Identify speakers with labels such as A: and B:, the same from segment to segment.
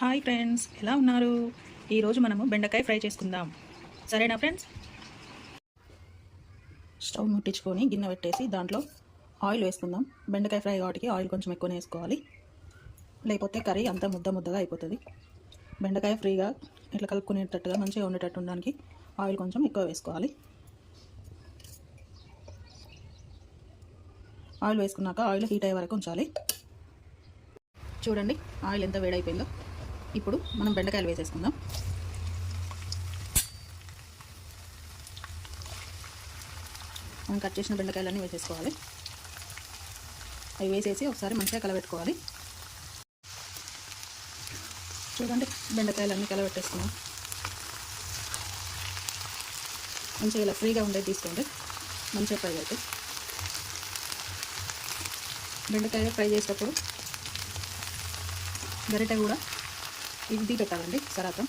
A: Hi friends ఎలా ఉన్నారు? ఈరోజు మనము బెండకాయ ఫ్రై చేసుకుందాం. సరేనా ఫ్రెండ్స్? స్టవ్ ముట్టించుకొని గిన్నె పెట్టేసి దాంట్లో ఆయిల్ వేసుకుందాం. బెండకాయ ఫ్రై కాబట్టి ఆయిల్ కొంచెం ఎక్కువనే వేసుకోవాలి. లేకపోతే కర్రీ అంతా ముద్ద ముద్దగా అయిపోతుంది. బెండకాయ ఫ్రీగా ఇట్లా కలుపుకునేటట్టుగా మంచిగా ఉండేటట్టు ఉండడానికి ఆయిల్ కొంచెం ఎక్కువ వేసుకోవాలి. ఆయిల్ వేసుకున్నాక ఆయిల్ హీట్ అయ్యే వరకు ఉంచాలి. చూడండి ఆయిల్ ఎంత వేడైపోయిందో. ఇప్పుడు మనం బెండకాయలు వేసేసుకుందాం. మనం కట్ చేసిన బెండకాయలన్నీ వేసేసుకోవాలి. అవి వేసేసి ఒకసారి మంచిగా కలబెట్టుకోవాలి. చూడండి బెండకాయలన్నీ కలబెట్టేసుకున్నాం. మంచిగా ఇలా ఫ్రీగా ఉండేది తీసుకోండి. మంచిగా ఫ్రై అవుతుంది బెండకాయ ఫ్రై చేసేటప్పుడు గరిటె కూడా ఇది పెట్టాలండి సరాతం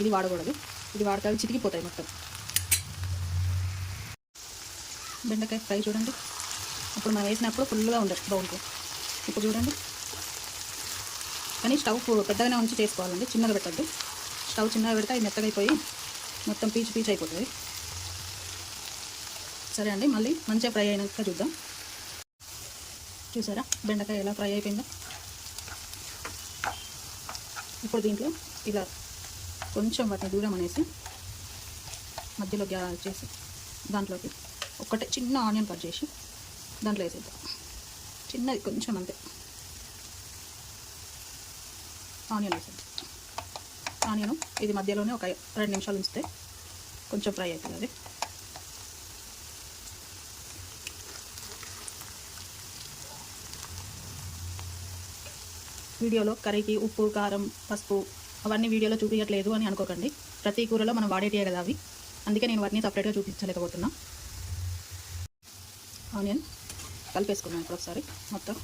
A: ఇది వాడకూడదు. ఇది వాడితే అవి చితికిపోతాయి మొత్తం. బెండకాయ ఫ్రై చూడండి. ఇప్పుడు మనం వేసినప్పుడు ఫుల్గా ఉండదు బౌల్కి. ఇప్పుడు చూడండి. కానీ స్టవ్ పెద్దగానే ఉంచి చేసుకోవాలండి. చిన్నగా పెట్టద్దు. స్టవ్ చిన్నగా పెడితే అది మెత్తగా అయిపోయి మొత్తం పీచు పీచు అయిపోతుంది. సరే అండి మళ్ళీ మంచిగా ఫ్రై అయినాక చూద్దాం. చూసారా? బెండకాయ ఎలా ఫ్రై అయిపోయిందో. ఇప్పుడు దీంట్లో ఇలా కొంచెం వాటిని దూరం అనేసి మధ్యలో గ్యా చేసి దాంట్లోకి ఒకటే చిన్న ఆనియన్ కట్ చేసి దాంట్లో వేసేద్దాం. చిన్నది కొంచెం అంతే. ఆనియన్ వేసేద్దాం. ఆనియన్ ఇది మధ్యలోనే ఒక రెండు నిమిషాలు ఉంచితే కొంచెం ఫ్రై అవుతుంది అది. వీడియోలో కర్రీకి ఉప్పు కారం పసుపు అవన్నీ వీడియోలో చూపించట్లేదు అని అనుకోకండి. ప్రతి కూరలో మనం వాడేటివే కదా అవి. అందుకే నేను వాటిని సపరేట్గా చూపించలేకపోతున్నా. ఆనియన్ కలిపేసుకున్నాను ఇప్పుడు ఒకసారి మొత్తం.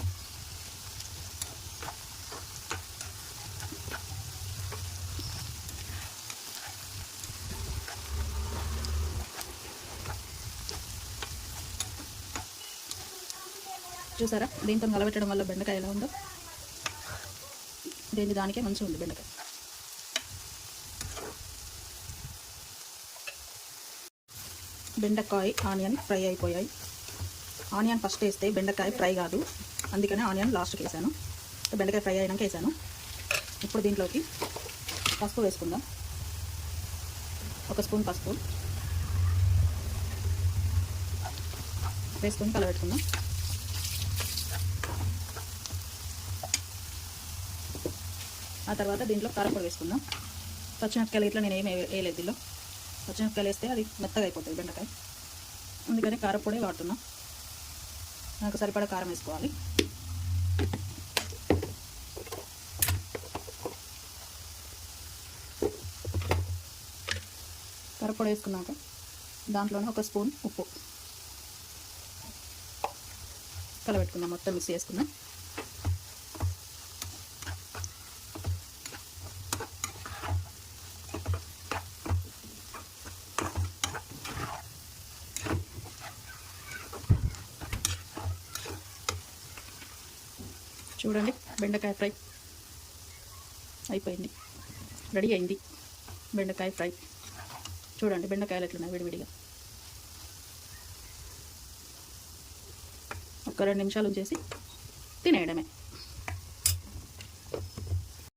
A: చూసారా? దీంతో కలబెట్టడం వల్ల బెండకాయ ఎలా ఉందో? దేని దానికే మంచిగా ఉంది బెండకాయ. బెండకాయ ఆనియన్ ఫ్రై అయిపోయాయి. ఆనియన్ ఫస్ట్ వేస్తే బెండకాయ ఫ్రై కాదు. అందుకనే ఆనియన్ లాస్ట్కి వేసాను. బెండకాయ ఫ్రై అయినాక వేసాను. ఇప్పుడు దీంట్లోకి పసుపు వేసుకుందాం. ఒక స్పూన్ పసుపు. వేసుకొని కలబెట్టుకుందాం. ఆ తర్వాత దీంట్లో కారపొడి వేసుకుందాం. పచ్చిమిరపకాయలు ఇట్లా నేను ఏమి వేయలేదు దీనిలో. పచ్చిమిరపకాయలు వేస్తే అది మెత్తగా అయిపోతుంది బెండకాయ. అందుకని కారపొడి వాడుతున్నా. నాకు సరిపడా కారం వేసుకోవాలి. కారపొడి వేసుకున్నాక దాంట్లోనే ఒక స్పూన్ ఉప్పు. కలబెట్టుకుందాం. మొత్తం మిక్స్ చేసుకుందాం. చూడండి బెండకాయ ఫ్రై. అయిపోయింది. రెడీ అయింది. బెండకాయ ఫ్రై. చూడండి బెండకాయలు ఎట్లున్నాయి విడివిడిగా. ఒక రెండు నిమిషాలు ఉంచేసి తినేయడమే.